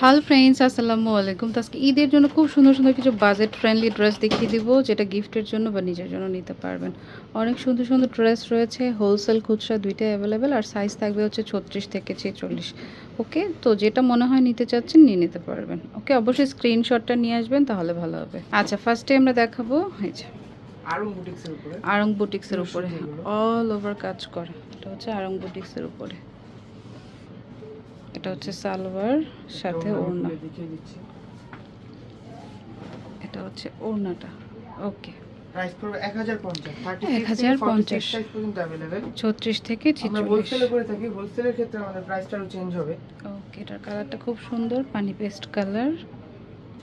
Hello friends আসসালামু আলাইকুম। তো আজকে ঈদের জন্য খুব সুন্দর সুন্দর কিছু বাজেট ফ্রেন্ডলি ড্রেস দেখিয়ে দিব যেটা গিফটের জন্য বা নিজের জন্য নিতে পারবেন। অনেক সুন্দর সুন্দর ড্রেস রয়েছে হোলসেল খুচরা দুইটাই অ্যাভেলেবেল আর সাইজ থাকবে হচ্ছে ছত্রিশ থেকে ছেচল্লিশ। ওকে তো যেটা মনে হয় নিতে চাচ্ছেন নিয়ে নিতে পারবেন। ওকে অবশ্যই স্ক্রিনশটটা নিয়ে আসবেন তাহলে ভালো হবে। আচ্ছা ফার্স্টে আমরা দেখাবো এই যে আরং বুটিক্সের উপরে। আরং বুটিক্সের উপরে অল ওভার কাজ করে। এটা হচ্ছে আরং বুটিক্সের উপরে। এটা হচ্ছে সালোয়ার সাথে ওড়না। এটা হচ্ছে ওড়নাটা। ওকে। ওকে এটার কালারটা খুব সুন্দর। পানি পেস্ট কালার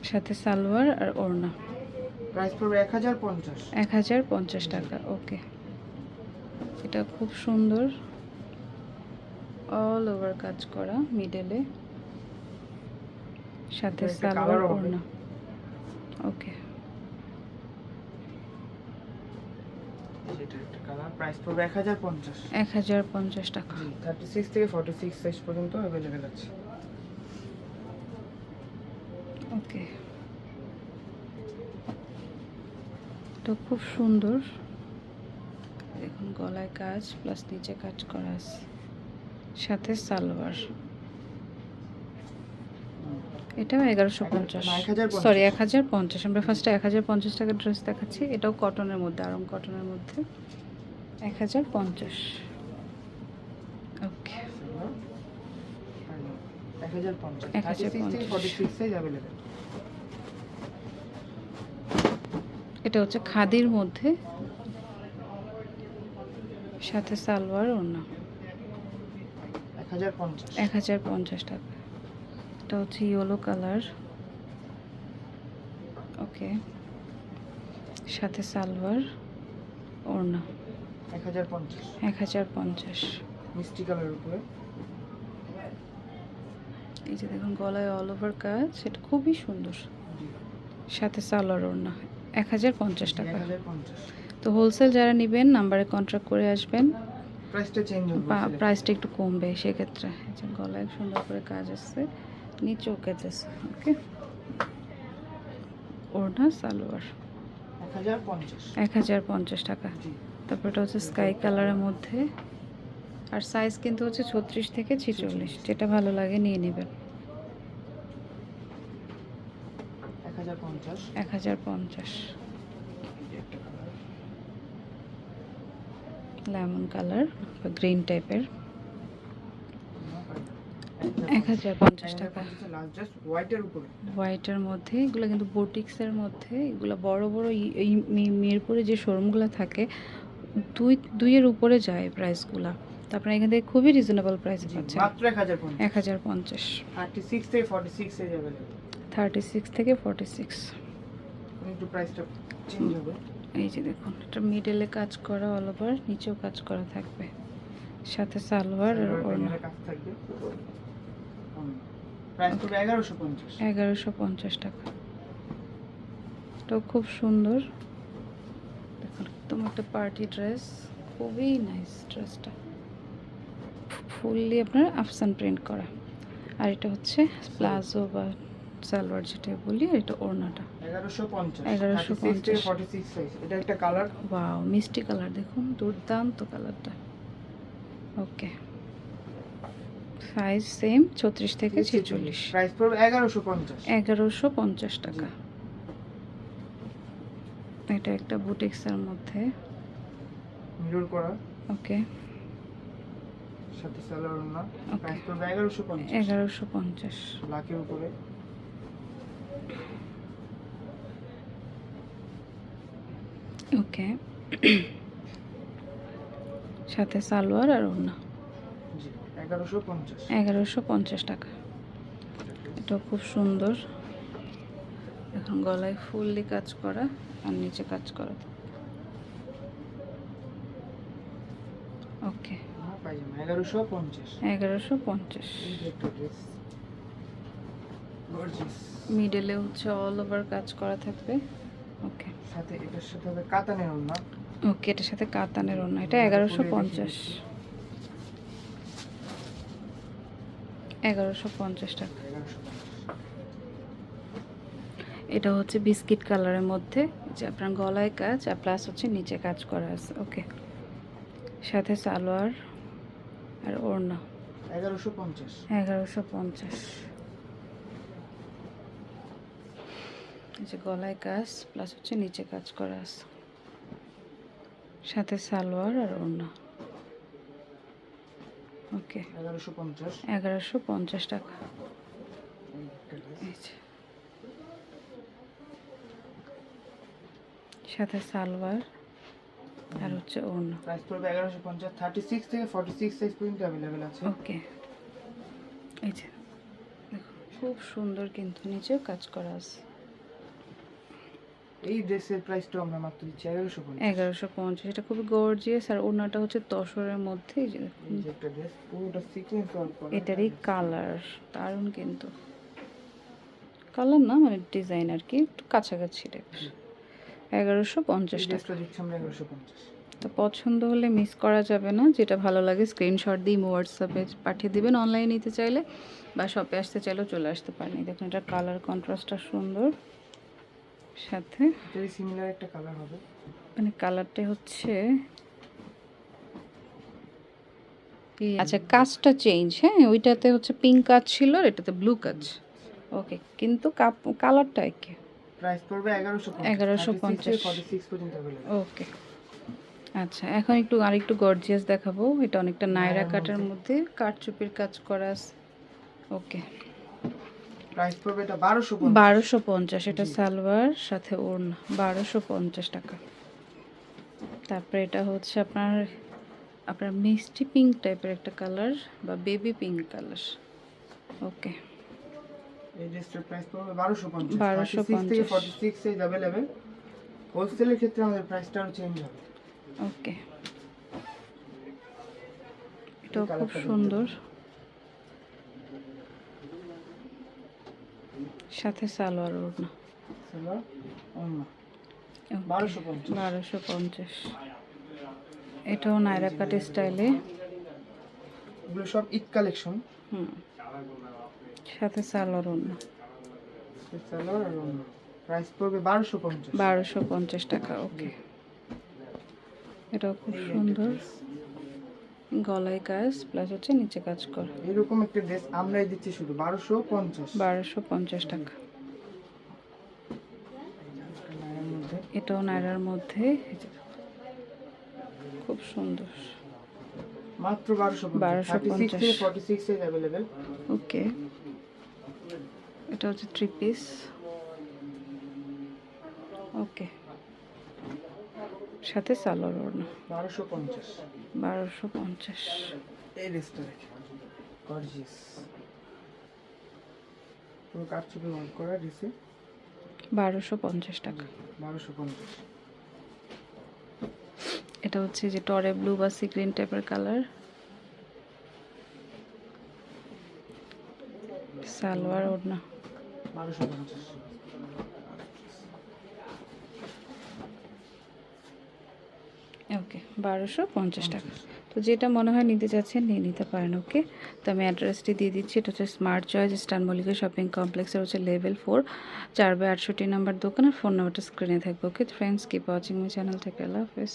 সাথে সালোয়ার আর ওড়না। এক হাজার এক হাজার পঞ্চাশ টাকা। ওকে। এটা খুব সুন্দর। অল ওভার কাজ করা মিডলে সাথে সালোয়ার ওড়না। ওকে এক হাজার পঞ্চাশ। টাকা। থার্টি সিক্স থেকে সিক্স সাইজ পর্যন্ত অ্যাভেলেবেল আছে। ওকে তো খুব সুন্দর। দেখুন গলায় কাজ প্লাস নিচে কাজ করা আছে। সাথে সালোয়ার। এটাও এগারোশো পঞ্চাশ। সরি এক হাজার পঞ্চাশ। আমরা ফার্স্টে এক হাজার পঞ্চাশ টাকার ড্রেস দেখাচ্ছি। এটাও কটনের মধ্যে আরম কটনের মধ্যে। এক হাজার পঞ্চাশ। ওকে এটা হচ্ছে খাদির মধ্যে সাথে সালোয়ার ওড়না। এক হাজার পঞ্চাশ। টাকা। এটা হচ্ছে ইয়েলো কালার ওকে সাথে সালোয়ার ওড়না। 1050 এক হাজার পঞ্চাশ। মিষ্টি কালারের উপরে। এই যে দেখুন গলায় অল ওভার কাজ সেটা খুবই সুন্দর। সাথে সালোয়ার ওড়না। এক হাজার পঞ্চাশ টাকা। তো হোলসেল যারা নেবেন নাম্বারে কন্ট্যাক্ট করে আসবেন। প্রাইসটা চেঞ্জ হবে। প্রাইসটা একটু কমবে সেক্ষেত্রে। গলায় সুন্দর করে কাজ আছে নিচেও কাজ আছে ওকে? ওড়না সালোয়ার। 1050 এক হাজার পঞ্চাশ টাকা। তারপর এটা হচ্ছে স্কাই কালারের মধ্যে। আর সাইজ কিন্তু হচ্ছে ছত্রিশ থেকে ছিচল্লিশ। যেটা ভালো লাগে নিয়ে নেবেন। 1050 এক হাজার পঞ্চাশ। লেমন কালার বা গ্রিন টাইপের। এক হাজার পঞ্চাশ টাকা। হোয়াইটের মধ্যে এগুলো কিন্তু বোটিক্সের মধ্যে এগুলো বড় বড় মিরপুরে যে শোরুমগুলো থাকে দুই দুইয়ের উপরে যায় প্রাইসগুলো তারপরে এখান থেকে খুবই রিজনেবল প্রাইস পাচ্ছে মাত্র এক হাজার পঞ্চাশ। থার্টি সিক্স থেকে ফর্টি সিক্স থার্টি সিক্স থেকে ফর্টি সিক্স প্রাইসটা চেঞ্জ হবে। এই যে দেখুন এটা মিডলে কাজ করা অল ওভার নিচেও কাজ করা থাকবে। সাথে সালোয়ার আর ওড়না। প্যানেলের কাজ থাকবে প্রাইস পড়বে 1150 এগারোশো পঞ্চাশ টাকা। এটাও খুব সুন্দর। দেখুন একদম একটা পার্টি ড্রেস খুবই নাইস ড্রেসটা ফুললি আপনার আফসান প্রিন্ট করা। আর এটা হচ্ছে প্লাজো বা সালোয়ার যেটা বলি আর এটা ওড়নাটা। 1150 1150 36 থেকে 46 সাইজ এটা একটা কালার ওয়াও মিষ্টি কালার দেখুন দুর্দান্ত কালারটা ওকে সাইজ সেম ছত্রিশ থেকে ছেচল্লিশ। প্রাইস পড়বে 1150 এগারোশো পঞ্চাশ টাকা। এটা একটা বুটিক্সের মধ্যে। মিরর করা। ওকে সাথে সালোয়ার না। প্রাইস পড়বে 1150 এগারোশো পঞ্চাশ। ব্ল্যাকের উপরে। ওকে। সাথে সালোয়ার আর ওড়না। 1150 এগারোশো পঞ্চাশ। টাকা। এটাও খুব সুন্দর। এখন গলায় ফুললি কাজ করা আর নিচে কাজ করা। ওকে। হ্যাঁ পাইজামা 1150 এগারোশো পঞ্চাশ। মিডলে হচ্ছে অল ওভার কাজ করা থাকবে। ওকে। সাথে এটার সাথে হবে কাতানের ওড়না। ওকে এটার সাথে কাতানের অন্য এটা এগারোশো পঞ্চাশ। এগারোশো পঞ্চাশ টাকা। এটা হচ্ছে বিস্কিট কালারের মধ্যে যে আপনার গলায় কাজ আর প্লাস হচ্ছে নিচে কাজ করা আছে। ওকে। সাথে সালোয়ার আর ওড়না। এগারোশো পঞ্চাশ। এগারোশো পঞ্চাশ এই যে গলায় কাজ প্লাস হচ্ছে নিচে কাজ করা আছে। সাথে সালোয়ার আর ওড়না। ওকে। এগারোশো পঞ্চাশ। টাকা। সাথে সালোয়ার আর হচ্ছে ওড়না। প্রাইস পড়বে এগারোশো পঞ্চাশ। থার্টি সিক্স থেকে ফর্টি সিক্স সাইজ পর্যন্ত অ্যাভেলেবেল আছে। ওকে। এই যে। খুব সুন্দর কিন্তু নিচেও কাজ করা আছে। এই ড্রেসের প্রাইসটা আমরা মাত্র দিচ্ছি এগারোশো এগারোশো পঞ্চাশ এটা খুবই গর্জিয়াস আর ওড়নাটা হচ্ছে তসরের মধ্যে এই যে দেখুন। এই যে একটা ড্রেস পুরোটা সিকোয়েন্স এটারই কালার দারুণ কিন্তু। কালার না মানে ডিজাইন আর কি একটু কাছাকাছি টাইপের এগারোশো পঞ্চাশ টাকা। দিচ্ছি আমরা এগারোশো পঞ্চাশ। তো পছন্দ হলে মিস করা যাবে না যেটা ভালো লাগে স্ক্রিনশট দিয়ে হোয়াটসঅ্যাপে পাঠিয়ে দিবেন। অনলাইন নিতে চাইলে বা শপে আসতে চাইলেও চলে আসতে পারেন। দেখুন এটা কালার কন্ট্রাস্টটা সুন্দর। সাথে। এটারই সিমিলার একটা কালার হবে। মানে কালারটা হচ্ছে আচ্ছা কাজটা চেঞ্জ হ্যাঁ? ওইটাতে হচ্ছে পিঙ্ক কাজ ছিল আর এটাতে ব্লু কাজ। ওকে কিন্তু কালারটা একই। প্রাইস পড়বে এগারোশো 1150 ফর্টি সিক্স পর্যন্ত অ্যাভেলেবেল ওকে আচ্ছা এখন একটু আর একটু গর্জিয়াস দেখাবো। এটা অনেকটা নায়রা নায়রার কাটার মধ্যে। কাঠচুপির কাজ করা আছে। ওকে প্রাইস পড়বে এটা বারোশো বারোশো পঞ্চাশ এটা সালোয়ার সাথে ওড়না বারোশো পঞ্চাশ টাকা। তারপরে এটা হচ্ছে আপনার আপনার মিষ্টি পিঙ্ক টাইপের একটা কালার বা বেবি পিঙ্ক কালার ওকে এই ড্রেসটার প্রাইস পড়বে বারোশো পঞ্চাশ। 1250 থেকে ফর্টি সিক্স সাইজ অ্যাভেলেবেল হোলসেলের ক্ষেত্রে আমাদের প্রাইসটা আরও চেঞ্জ হবে। ওকে এটাও খুব সুন্দর। সাথে সালোয়ার ওড়না। বারোশো পঞ্চাশ। এটাও নায়রা কাট স্টাইলে। এগুলো সব ঈদ কালেকশন। হুম। সাথে সালোয়ার ওড়না। সালোয়ার আর প্রাইস পড়বে বারোশো পঞ্চাশ। বারোশো পঞ্চাশ টাকা ওকে এটাও খুব সুন্দর। গলায় কাজ প্লাস হচ্ছে নিচে কাজ করা। এরকম একটা ড্রেস আমরাই দিচ্ছি শুধু বারোশো পঞ্চাশ। বারোশো পঞ্চাশ টাকা। এটাও নায়রার মধ্যে। খুব সুন্দর। মাত্র বারোশো 1250 সিক্স থেকে forty six size available okay. এটা হচ্ছে থ্রি পিস ওকে। সাথে সালোয়ার ওড়না। বারোশো পঞ্চাশ। বারোশো পঞ্চাশ। এই ড্রেসটা গর্জিয়াস পুরো ওয়ার্ক করা ড্রেসে বারোশো পঞ্চাশ টাকা। বারোশো পঞ্চাশ। এটা হচ্ছে যে টরে ব্লু বা সি গ্রিন টাইপের কালার। সালোয়ার ওড়না। বারোশো পঞ্চাশ। ওকে বারোশো পঞ্চাশ টাকা। তো যেটা মনে হয় নিতে চাচ্ছেন নিয়ে নিতে পারেন ওকে তো আমি অ্যাড্রেসটি দিয়ে দিচ্ছি এটা হচ্ছে স্মার্ট চয়েস স্টান মল্লিকা শপিং কমপ্লেক্সের হচ্ছে লেভেল ফোর চার বাই আটষট্টি নাম্বার দোকান আর ফোন নাম্বারটা স্ক্রিনে থাকবে okay friends keep watching my channel থেকে আল্লাহ হাফেজ